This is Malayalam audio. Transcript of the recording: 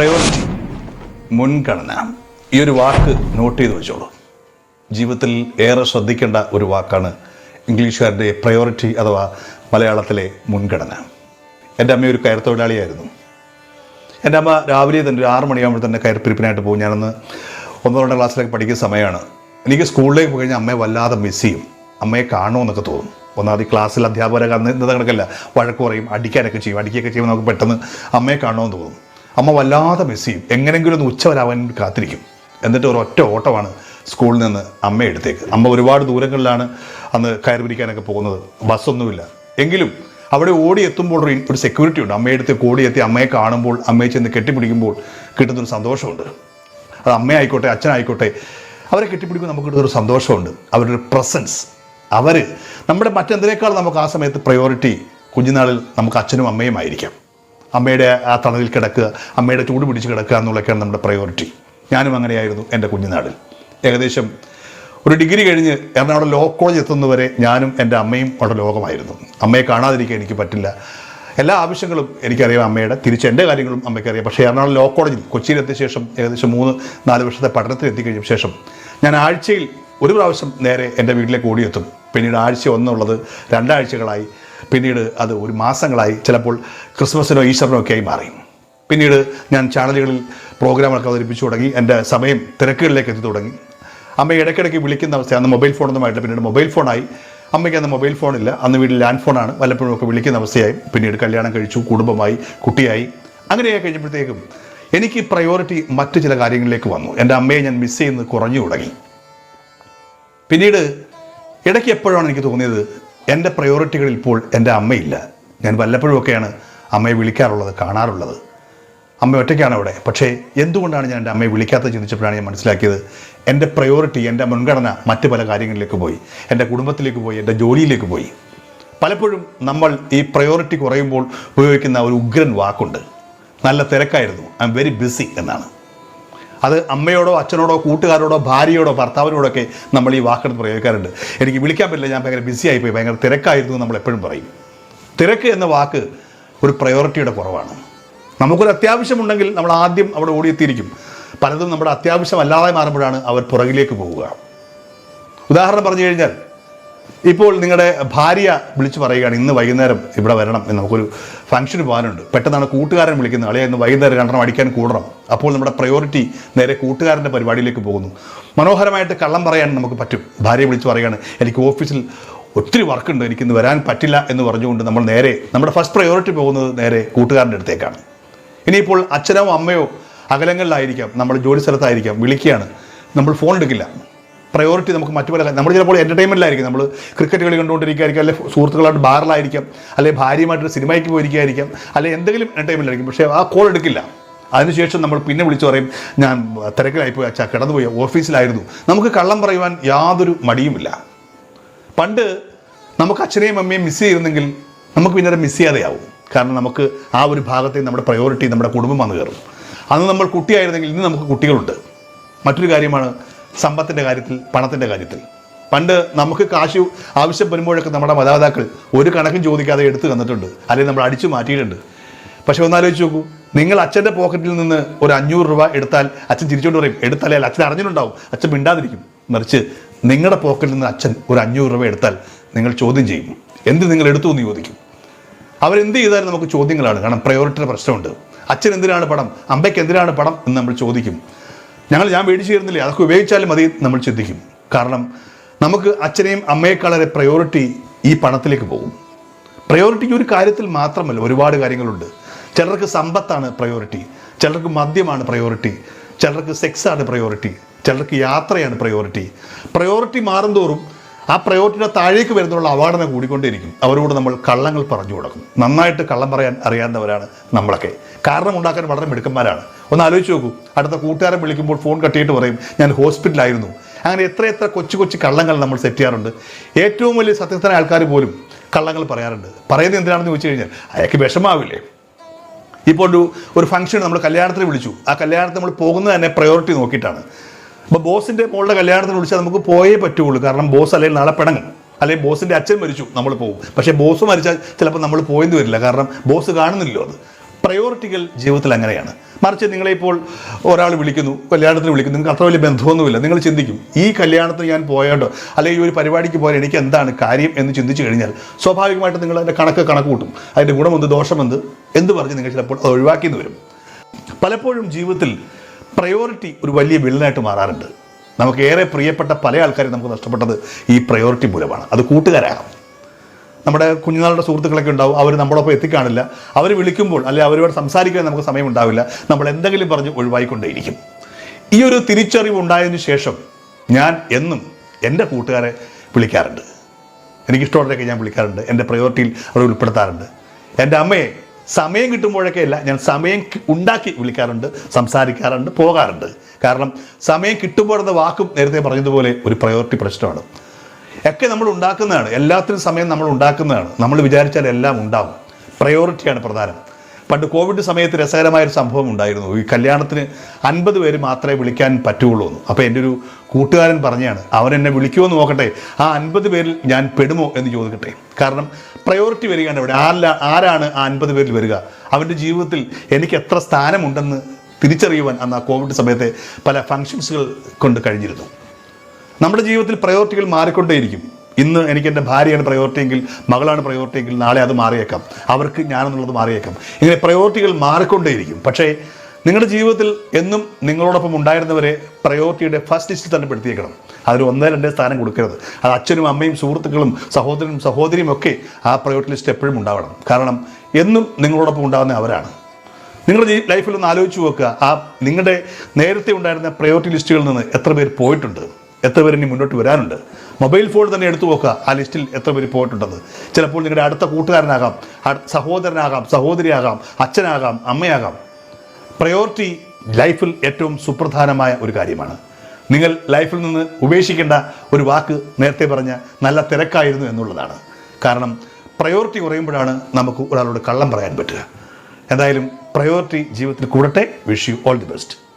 പ്രയോറിറ്റി മുൻഗണന. ഈ ഒരു വാക്ക് നോട്ട് ചെയ്ത് വെച്ചോളൂ. ജീവിതത്തിൽ ഏറെ ശ്രദ്ധിക്കേണ്ട ഒരു വാക്കാണ് ഇംഗ്ലീഷുകാരുടെ പ്രയോറിറ്റി അഥവാ മലയാളത്തിലെ മുൻഗണന. എന്റെ അമ്മ ഒരു കയർ തൊഴിലാളിയായിരുന്നു എന്റെ അമ്മ രാവിലെ തന്നെ ഒരു ആറ് മണിയാകുമ്പോൾ തന്നെ കയർപ്പിരിപ്പിനായിട്ട് പോകും. ഞാനന്ന് ഒന്നോ രണ്ടോ ക്ലാസ്സിലൊക്കെ പഠിക്കുന്ന സമയമാണ്. എനിക്ക് സ്കൂളിലേക്ക് പോയി കഴിഞ്ഞാൽ അമ്മയെ വല്ലാതെ മിസ് ചെയ്യും. അമ്മയെ കാണുമെന്നൊക്കെ തോന്നും. ഒന്നാമത് ക്ലാസ്സിൽ അധ്യാപകരൊക്കെ അന്ന് ഇന്നത്തെ കണക്കല്ല. വഴക്ക് പറയും അടിക്കാനൊക്കെ ചെയ്യും അടിക്കുകയൊക്കെ ചെയ്യുമ്പോൾ നമുക്ക് പെട്ടെന്ന് അമ്മയെ കാണുമെന്ന് തോന്നും. അമ്മ വല്ലാതെ മിസ് ചെയ്യും. എങ്ങനെങ്കിലും ഒന്ന് ഉച്ച വരാൻ അവൻ കാത്തിരിക്കും. എന്നിട്ട് ഒരു ഒറ്റ ഓട്ടമാണ് സ്കൂളിൽ നിന്ന് അമ്മ എടുത്തേക്ക്. അമ്മ ഒരുപാട് ദൂരങ്ങളിലാണ് അന്ന് കയറി പിടിക്കാനൊക്കെ പോകുന്നത്. ബസ്സൊന്നുമില്ല എങ്കിലും അവിടെ ഓടി എത്തുമ്പോൾ ഒരു ഒരു സെക്യൂരിറ്റി ഉണ്ട്. അമ്മയെടുത്ത് ഓടി എത്തി അമ്മയെ കാണുമ്പോൾ അമ്മയെ ചെന്ന് കെട്ടിപ്പിടിക്കുമ്പോൾ കിട്ടുന്നൊരു സന്തോഷമുണ്ട്. അത് അമ്മയായിക്കോട്ടെ അച്ഛനായിക്കോട്ടെ അവരെ കെട്ടിപ്പിടിക്കുമ്പോൾ നമുക്ക് കിട്ടുന്നൊരു സന്തോഷമുണ്ട്. അവരുടെ പ്രസൻസ് അവർ നമ്മുടെ മറ്റെന്തിനേക്കാൾ നമുക്ക് ആ സമയത്ത് പ്രയോറിറ്റി കുഞ്ഞുനാളിൽ നമുക്ക് അച്ഛനും അമ്മയും ആയിരിക്കാം. അമ്മയുടെ ആ തണലിൽ കിടക്കുക അമ്മയുടെ ചൂട് പിടിച്ച് കിടക്കുക എന്നുള്ളതൊക്കെയാണ് നമ്മുടെ പ്രയോറിറ്റി ഞാനും അങ്ങനെയായിരുന്നു എന്റെ കുഞ്ഞുനാടിൽ ഏകദേശം ഒരു ഡിഗ്രി കഴിഞ്ഞ് എറണാകുളം ലോ കോളേജ് എത്തുന്നവരെ ഞാനും എന്റെ അമ്മയും അവിടെ ലോകമായിരുന്നു. അമ്മയെ കാണാതിരിക്കാൻ എനിക്ക് പറ്റില്ല. എല്ലാ ആവശ്യങ്ങളും എനിക്കറിയാം അമ്മയുടെ. തിരിച്ച് എന്റെ കാര്യങ്ങളും അമ്മയ്ക്കറിയാം. പക്ഷേ എറണാകുളം ലോ കോളേജിൽ കൊച്ചിയിലെത്തിയ ശേഷം ഏകദേശം മൂന്ന് നാല് വർഷത്തെ പഠനത്തിൽ എത്തിക്കഴിഞ്ഞ ശേഷം ഞാൻ ആഴ്ചയിൽ ഒരു പ്രാവശ്യം നേരെ എന്റെ വീട്ടിലേക്ക് ഓടിയെത്തും. പിന്നീട് ആഴ്ച ഒന്നുള്ളത് രണ്ടാഴ്ചകളായി പിന്നീട് അത് ഒരു മാസങ്ങളായി ചിലപ്പോൾ ക്രിസ്മസിനോ ഈസ്റ്ററിനോ ഒക്കെയായി മാറി. പിന്നീട് ഞാൻ ചാനലുകളിൽ പ്രോഗ്രാമൊക്കെ അവതരിപ്പിച്ചു തുടങ്ങി. എന്റെ സമയം തിരക്കുകളിലേക്ക് എത്തി തുടങ്ങി. അമ്മ ഇടയ്ക്കിടയ്ക്ക് വിളിക്കുന്ന അവസ്ഥ. അന്ന് മൊബൈൽ ഫോണൊന്നുമായിട്ട് പിന്നീട് മൊബൈൽ ഫോണായി അമ്മയ്ക്ക് അന്ന് മൊബൈൽ ഫോണില്ല അന്ന് വീട്ടിൽ ലാൻഡ് ഫോണാണ് വല്ലപ്പോഴും ഒക്കെ വിളിക്കുന്ന അവസ്ഥയായി. പിന്നീട് കല്യാണം കഴിച്ചു. കുടുംബമായി. കുട്ടിയായി. അങ്ങനെയൊക്കെ കഴിഞ്ഞപ്പോഴത്തേക്കും എനിക്ക് പ്രയോറിറ്റി മറ്റു ചില കാര്യങ്ങളിലേക്ക് വന്നു. എന്റെ അമ്മയെ ഞാൻ മിസ് ചെയ്യുന്നത് കുറഞ്ഞു തുടങ്ങി. പിന്നീട് ഇടയ്ക്ക് എപ്പോഴാണ് എനിക്ക് തോന്നിയത് എന്റെ പ്രയോറിറ്റികളിൽ ഇപ്പോൾ എന്റെ അമ്മയില്ല. ഞാൻ വല്ലപ്പോഴുമൊക്കെയാണ് അമ്മയെ വിളിക്കാറുള്ളത് കാണാറുള്ളത്. അമ്മ ഒറ്റയ്ക്കാണ് അവിടെ. പക്ഷേ എന്തുകൊണ്ടാണ് ഞാൻ എന്റെ അമ്മയെ വിളിക്കാത്തത് ചിന്തിച്ചപ്പോഴാണ് ഞാൻ മനസ്സിലാക്കിയത്. എന്റെ പ്രയോറിറ്റി എന്റെ മുൻഗണന മറ്റ് പല കാര്യങ്ങളിലേക്ക് പോയി. എന്റെ കുടുംബത്തിലേക്ക് പോയി എന്റെ ജോലിയിലേക്ക് പോയി. പലപ്പോഴും നമ്മൾ ഈ പ്രയോറിറ്റി കുറയുമ്പോൾ ഉപയോഗിക്കുന്ന ഒരു ഉഗ്രൻ വാക്കുണ്ട്. നല്ല തിരക്കായിരുന്നു. ഐ എം വെരി ബിസി എന്നാണ്. അത് അമ്മയോടോ അച്ഛനോടോ കൂട്ടുകാരോടോ ഭാര്യയോടോ ഭർത്താവിനോടൊക്കെ നമ്മൾ ഈ വാക്കെടുത്ത് പ്രയോഗിക്കാറുണ്ട്. എനിക്ക് വിളിക്കാൻ പറ്റില്ല ഞാൻ ഭയങ്കര ബിസി ആയിപ്പോയി ഭയങ്കര തിരക്കായിരുന്നു നമ്മൾ എപ്പോഴും പറയും. തിരക്ക് എന്ന വാക്ക് ഒരു പ്രയോറിറ്റിയുടെ കുറവാണ്. നമുക്കൊരു അത്യാവശ്യമുണ്ടെങ്കിൽ നമ്മൾ ആദ്യം അവിടെ ഓടിയെത്തിയിരിക്കും. പലതും നമ്മുടെ അത്യാവശ്യമല്ലാതെ മാറുമ്പോഴാണ് അവർ പുറകിലേക്ക് പോവുക. ഉദാഹരണം പറഞ്ഞു കഴിഞ്ഞാൽ ഇപ്പോൾ നിങ്ങളുടെ ഭാര്യ വിളിച്ചു പറയുകയാണ് ഇന്ന് വൈകുന്നേരം ഇവിടെ വരണം എന്ന് നമുക്കൊരു ഫംഗ്ഷന് പോകാനുണ്ട്. പെട്ടെന്നാണ് കൂട്ടുകാരൻ വിളിക്കുന്നത് അളിയ ഇന്ന് വൈകുന്നേരം രണ്ടെണ്ണം അടിക്കാൻ കൂടണം. അപ്പോൾ നമ്മുടെ പ്രയോറിറ്റി നേരെ കൂട്ടുകാരന്റെ പരിപാടിയിലേക്ക് പോകുന്നു. മനോഹരമായിട്ട് കള്ളം പറയാൻ നമുക്ക് പറ്റും. ഭാര്യ വിളിച്ചു പറയുകയാണ് എനിക്ക് ഓഫീസിൽ ഒത്തിരി വർക്കുണ്ട് എനിക്കിന്ന് വരാൻ പറ്റില്ല എന്ന് പറഞ്ഞുകൊണ്ട് നമ്മൾ നേരെ നമ്മുടെ ഫസ്റ്റ് പ്രയോറിറ്റി പോകുന്നത് നേരെ കൂട്ടുകാരന്റെ അടുത്തേക്കാണ്. ഇനിയിപ്പോൾ അച്ഛനോ അമ്മയോ അകലങ്ങളിലായിരിക്കാം നമ്മൾ ജോലി സ്ഥലത്തായിരിക്കാം വിളിക്കുകയാണ്. നമ്മൾ ഫോൺ എടുക്കില്ല. പ്രയോറിറ്റി നമുക്ക് മറ്റു പല നമ്മൾ ചിലപ്പോൾ എന്റർടൈൻമെന്റിലായിരിക്കും നമ്മൾ ക്രിക്കറ്റ് കളി കണ്ടുകൊണ്ടിരിക്കുകയായിരിക്കും അല്ലെങ്കിൽ സുഹൃത്തുക്കളായിട്ട് ബാറിലായിരിക്കും അല്ലെങ്കിൽ ഭാര്യയുമായിട്ട് സിനിമയ്ക്ക് പോയിരിക്കുകയായിരിക്കും അല്ലെങ്കിൽ എന്തെങ്കിലും എന്റർടൈൻമെന്റിലായിരിക്കും പക്ഷേ ആ കോൾ എടുക്കില്ല. അതിനുശേഷം നമ്മൾ പിന്നെ വിളിച്ചു പറയും ഞാൻ തിരക്കിലായിപ്പോയി അച്ഛാ കിടന്നുപോയി ഓഫീസിലായിരുന്നു. നമുക്ക് കള്ളം പറയുവാൻ യാതൊരു മടിയുമില്ല. പണ്ട് നമുക്ക് അച്ഛനെയും അമ്മയും മിസ് ചെയ്തിരുന്നെങ്കിൽ നമുക്ക് പിന്നെ മിസ് ചെയ്യാതെയാവും. കാരണം നമുക്ക് ആ ഒരു ഭാഗത്തെ നമ്മുടെ പ്രയോറിറ്റി നമ്മുടെ കുടുംബം വന്നു കയറും. അന്ന് നമ്മൾ കുട്ടിയായിരുന്നെങ്കിൽ ഇന്ന് നമുക്ക് കുട്ടികളുണ്ട്. മറ്റൊരു കാര്യമാണ് സമ്പത്തിന്റെ കാര്യത്തിൽ പണത്തിന്റെ കാര്യത്തിൽ. പണ്ട് നമുക്ക് കാശ് ആവശ്യം വരുമ്പോഴൊക്കെ നമ്മുടെ മാതാപിതാക്കൾ ഒരു കണക്കും ചോദിക്കാതെ എടുത്തു തന്നിട്ടുണ്ട്. അല്ലെങ്കിൽ നമ്മൾ അടിച്ചു മാറ്റിയിട്ടുണ്ട്. പക്ഷെ ഒന്നാലോചിച്ച് നോക്കൂ. നിങ്ങൾ അച്ഛന്റെ പോക്കറ്റിൽ നിന്ന് ഒരു അഞ്ഞൂറ് രൂപ എടുത്താൽ അച്ഛൻ തിരിച്ചുകൊണ്ട് പറയും എടുത്താലേ അച്ഛൻ അറിഞ്ഞിട്ടുണ്ടാവും. അച്ഛൻ മിണ്ടാതിരിക്കും. മറിച്ച് നിങ്ങളുടെ പോക്കറ്റിൽ നിന്ന് അച്ഛൻ ഒരു അഞ്ഞൂറ് രൂപ എടുത്താൽ നിങ്ങൾ ചോദ്യം ചെയ്യും. എന്ത് നിങ്ങൾ എടുത്തു എന്ന് ചോദിക്കും. അവരെന്ത് ചെയ്താലും നമുക്ക് ചോദ്യങ്ങളാണ്. കാരണം പ്രയോറിറ്റിയുടെ പ്രശ്നമുണ്ട്. അച്ഛൻ എന്തിനാണ് പടം അമ്മയ്ക്ക് എന്തിനാണ് പടം എന്ന് നമ്മൾ ചോദിക്കും. ഞങ്ങൾ ഞാൻ മേടിച്ചു തരുന്നില്ലേ അതൊക്കെ ഉപയോഗിച്ചാലും മതി നമ്മൾ ചിന്തിക്കും. കാരണം നമുക്ക് അച്ഛനെയും അമ്മയെക്കാളെ പ്രയോറിറ്റി ഈ പണത്തിലേക്ക് പോകും. പ്രയോറിറ്റി ഒരു കാര്യത്തിൽ മാത്രമല്ല ഒരുപാട് കാര്യങ്ങളുണ്ട്. ചിലർക്ക് സമ്പത്താണ് പ്രയോറിറ്റി ചിലർക്ക് മദ്യമാണ് പ്രയോറിറ്റി ചിലർക്ക് സെക്സാണ് പ്രയോറിറ്റി ചിലർക്ക് യാത്രയാണ് പ്രയോറിറ്റി പ്രയോറിറ്റി മാറുന്തോറും ആ പ്രയോറിറ്റിയുടെ താഴേക്ക് വരുന്നുള്ള അവാർഡിനെ കൂടിക്കൊണ്ടേയിരിക്കും. അവരോട് നമ്മൾ കള്ളങ്ങൾ പറഞ്ഞു കൊടുക്കും. നന്നായിട്ട് കള്ളം പറയാൻ അറിയാവുന്നവരാണ് നമ്മളൊക്കെ. കാരണം ഉണ്ടാക്കാൻ വളരെ മിടുക്കന്മാരാണ്. ഒന്ന് ആലോചിച്ച് നോക്കൂ. അടുത്ത കൂട്ടുകാരൻ വിളിക്കുമ്പോൾ ഫോൺ കട്ടിയിട്ട് പറയും ഞാൻ ഹോസ്പിറ്റലായിരുന്നു അങ്ങനെ എത്ര എത്ര കൊച്ചു കൊച്ചു കള്ളങ്ങൾ നമ്മൾ സെറ്റ് ചെയ്യാറുണ്ട്. ഏറ്റവും വലിയ സത്യസ്ഥന ആൾക്കാർ പോലും കള്ളങ്ങൾ പറയാറുണ്ട്. പറയുന്നത് എന്തിനാണെന്ന് ചോദിച്ചു കഴിഞ്ഞാൽ അയാൾക്ക് വിഷമാവില്ലേ? ഇപ്പോൾ ഒരു ഒരു ഫംഗ്ഷൻ നമ്മൾ കല്യാണത്തിന് വിളിച്ചു. ആ കല്യാണത്തിന് നമ്മൾ പോകുന്നത് തന്നെ പ്രയോറിറ്റി നോക്കിയിട്ടാണ്. അപ്പോൾ ബോസിന്റെ മോളുടെ കല്യാണത്തിന് വിളിച്ചാൽ നമുക്ക് പോയേ പറ്റുള്ളൂ. കാരണം ബോസ് അല്ലെങ്കിൽ നാളെ പിണങ്ങും. അല്ലെങ്കിൽ ബോസിന്റെ അച്ഛൻ മരിച്ചു നമ്മൾ പോകും. പക്ഷേ ബോസ് മരിച്ചാൽ ചിലപ്പോൾ നമ്മൾ പോയെന്ന് വരില്ല. കാരണം ബോസ് കാണുന്നില്ലല്ലോ അത്. പ്രയോറിറ്റികൾ ജീവിതത്തിൽ അങ്ങനെയാണ്. മറിച്ച് നിങ്ങളെ ഇപ്പോൾ ഒരാൾ വിളിക്കുന്നു കല്യാണത്തിന് വിളിക്കുന്നു. നിങ്ങൾക്ക് അത്ര വലിയ ബന്ധമൊന്നുമില്ല. നിങ്ങൾ ചിന്തിക്കും ഈ കല്യാണത്തിന് ഞാൻ പോയാട്ടോ അല്ലെങ്കിൽ ഈ ഒരു പരിപാടിക്ക് പോയാൽ എനിക്ക് എന്താണ് കാര്യം എന്ന് ചിന്തിച്ചു കഴിഞ്ഞാൽ സ്വാഭാവികമായിട്ട് നിങ്ങൾ അതിന്റെ കണക്ക് കണക്ക് കൂട്ടും. അതിന്റെ ഗുണമെന്ത് ദോഷമെന്ത് എന്ത് പറഞ്ഞ് നിങ്ങൾ ചിലപ്പോൾ അത് ഒഴിവാക്കിയെന്ന് വരും. പലപ്പോഴും ജീവിതത്തിൽ പ്രയോറിറ്റി ഒരു വലിയ വില്ലനായിട്ട് മാറാറുണ്ട്. നമുക്ക് ഏറെ പ്രിയപ്പെട്ട പല ആൾക്കാരും നമുക്ക് നഷ്ടപ്പെട്ടത് ഈ പ്രയോറിറ്റി മൂലമാണ്. അത് കൂട്ടുകാരാകാം നമ്മുടെ കുഞ്ഞുനാളുടെ സുഹൃത്തുക്കളൊക്കെ ഉണ്ടാവും. അവർ നമ്മളൊപ്പം എത്തിക്കാണില്ല. അവർ വിളിക്കുമ്പോൾ അല്ലെങ്കിൽ അവരോട് സംസാരിക്കാൻ നമുക്ക് സമയം ഉണ്ടാവില്ല. നമ്മൾ എന്തെങ്കിലും പറഞ്ഞ് ഒഴിവായിക്കൊണ്ടേയിരിക്കും. ഈ ഒരു തിരിച്ചറിവ് ഉണ്ടായതിനു ശേഷം ഞാൻ എന്നും എന്റെ കൂട്ടുകാരെ വിളിക്കാറുണ്ട്. എനിക്കിഷ്ടമുള്ളവരൊക്കെ ഞാൻ വിളിക്കാറുണ്ട്. എന്റെ പ്രയോറിറ്റിയിൽ അവർ ഉൾപ്പെടുത്താറുണ്ട്. എന്റെ അമ്മയെ സമയം കിട്ടുമ്പോഴൊക്കെ അല്ല ഞാൻ സമയം ഉണ്ടാക്കി വിളിക്കാറുണ്ട് സംസാരിക്കാറുണ്ട് പോകാറുണ്ട്. കാരണം സമയം കിട്ടുമ്പോഴെന്ന വാക്കും നേരത്തെ പറഞ്ഞതുപോലെ ഒരു പ്രയോറിറ്റി പ്രശ്നമാണ്. ഒക്കെ നമ്മൾ ഉണ്ടാക്കുന്നതാണ്. എല്ലാത്തിനും സമയം നമ്മൾ ഉണ്ടാക്കുന്നതാണ്. നമ്മൾ വിചാരിച്ചാൽ എല്ലാം ഉണ്ടാവും. പ്രയോറിറ്റിയാണ് പ്രധാനം. പണ്ട് കോവിഡ് സമയത്ത് രസകരമായൊരു സംഭവം ഉണ്ടായിരുന്നു. ഈ കല്യാണത്തിന് അൻപത് പേര് മാത്രമേ വിളിക്കാൻ പറ്റുള്ളൂ എന്ന്. അപ്പോൾ എന്റെ ഒരു കൂട്ടുകാരൻ പറഞ്ഞാണ് അവൻ എന്നെ വിളിക്കുമോ എന്ന് നോക്കട്ടെ. ആ അൻപത് പേരിൽ ഞാൻ പെടുമോ എന്ന് ചോദിക്കട്ടെ. കാരണം പ്രയോറിറ്റി വരികയാണ് ഇവിടെ ആരല്ല ആരാണ് ആ അൻപത് പേരിൽ വരിക? അവന്റെ ജീവിതത്തിൽ എനിക്ക് എത്ര സ്ഥാനമുണ്ടെന്ന് തിരിച്ചറിയുവാൻ അന്ന് ആ കോവിഡ് സമയത്തെ പല ഫങ്ഷൻസുകൾ കൊണ്ട് കഴിഞ്ഞിരുന്നു. നമ്മുടെ ജീവിതത്തിൽ പ്രയോറിറ്റികൾ മാറിക്കൊണ്ടേയിരിക്കും. ഇന്ന് എനിക്ക് എന്റെ ഭാര്യയാണ് പ്രയോറിറ്റി എങ്കിൽ മകളാണ് പ്രയോറിറ്റി എങ്കിൽ നാളെ അത് മാറിയേക്കാം. അവർക്ക് ഞാനെന്നുള്ളത് മാറിയേക്കാം. ഇങ്ങനെ പ്രയോറിറ്റികൾ മാറിക്കൊണ്ടേയിരിക്കും. പക്ഷേ നിങ്ങളുടെ ജീവിതത്തിൽ എന്നും നിങ്ങളോടൊപ്പം ഉണ്ടായിരുന്നവരെ പ്രയോറിറ്റിയുടെ ഫസ്റ്റ് ലിസ്റ്റിൽ തന്നെ പെടുത്തിയേക്കണം. അതിന് ഒന്നേ രണ്ടേ സ്ഥാനം കൊടുക്കരുത്. അത് അച്ഛനും അമ്മയും സുഹൃത്തുക്കളും സഹോദരനും സഹോദരിയും ഒക്കെ ആ പ്രയോറിറ്റി ലിസ്റ്റ് എപ്പോഴും ഉണ്ടാവണം. കാരണം എന്നും നിങ്ങളോടൊപ്പം ഉണ്ടാകുന്ന അവരാണ്. നിങ്ങളുടെ ലൈഫിൽ ഒന്ന് ആലോചിച്ച് നോക്കുക. ആ നിങ്ങളുടെ നേരത്തെ ഉണ്ടായിരുന്ന പ്രയോറിറ്റി ലിസ്റ്റുകളിൽ നിന്ന് എത്ര പേര് പോയിട്ടുണ്ട്? എത്ര പേര് ഇനി മുന്നോട്ട് വരാനുണ്ട്? മൊബൈൽ ഫോൺ തന്നെ എടുത്തു നോക്കുക. ആ ലിസ്റ്റിൽ എത്ര പേര് പോയിട്ടുണ്ടെന്ന്. ചിലപ്പോൾ നിങ്ങളുടെ അടുത്ത കൂട്ടുകാരനാകാം സഹോദരനാകാം സഹോദരിയാകാം അച്ഛനാകാം അമ്മയാകാം. പ്രയോറിറ്റി ലൈഫിൽ ഏറ്റവും സുപ്രധാനമായ ഒരു കാര്യമാണ്. നിങ്ങൾ ലൈഫിൽ നിന്ന് ഉപേക്ഷിക്കേണ്ട ഒരു വാക്ക് നേരത്തെ പറഞ്ഞ നല്ല തിരക്കായിരുന്നു എന്നുള്ളതാണ്. കാരണം പ്രയോറിറ്റി കുറയുമ്പോഴാണ് നമുക്ക് ഒരാളോട് കള്ളം പറയാൻ പറ്റുക. എന്തായാലും പ്രയോറിറ്റി ജീവിതത്തിൽ കൂടട്ടെ. Wish you all the best